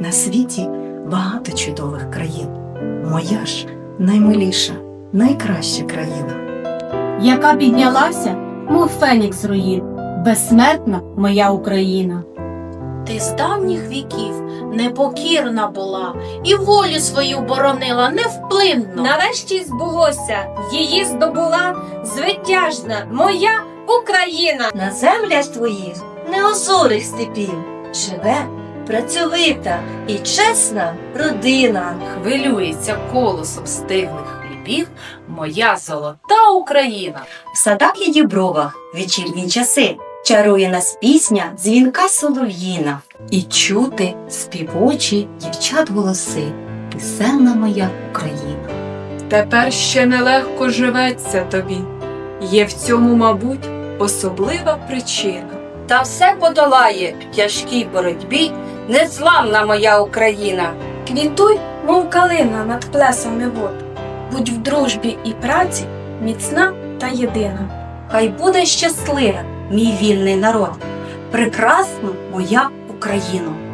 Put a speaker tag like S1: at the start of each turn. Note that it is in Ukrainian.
S1: На світі багато чудових країн. Моя ж наймиліша, найкраща країна.
S2: яка піднялася, мов фенікс руїн, безсмертна моя Україна.
S3: Ти з давніх віків непокірна була і волю свою боронила невплинно.
S2: Нарешті збулося, її здобула звитяжна моя Україна.
S4: На землях твоїх неозорих степів живе працьовита і чесна родина.
S3: Хвилюється колосом стиглих хлібів моя золота Україна.
S4: В садах і дібровах вечірні часи чарує нас пісня дзвінка солов'їна.
S1: І чути співочі дівчат голоси. Писемна моя Україна.
S5: Тепер ще нелегко живеться тобі. Є в цьому, мабуть, особлива причина.
S6: Та все подолає в тяжкій боротьбі незламна моя Україна.
S7: Квітуй, мов калина над плесами вод, будь в дружбі і праці міцна та єдина.
S4: Хай буде щаслива, мій вільний народ, прекрасна моя Україно.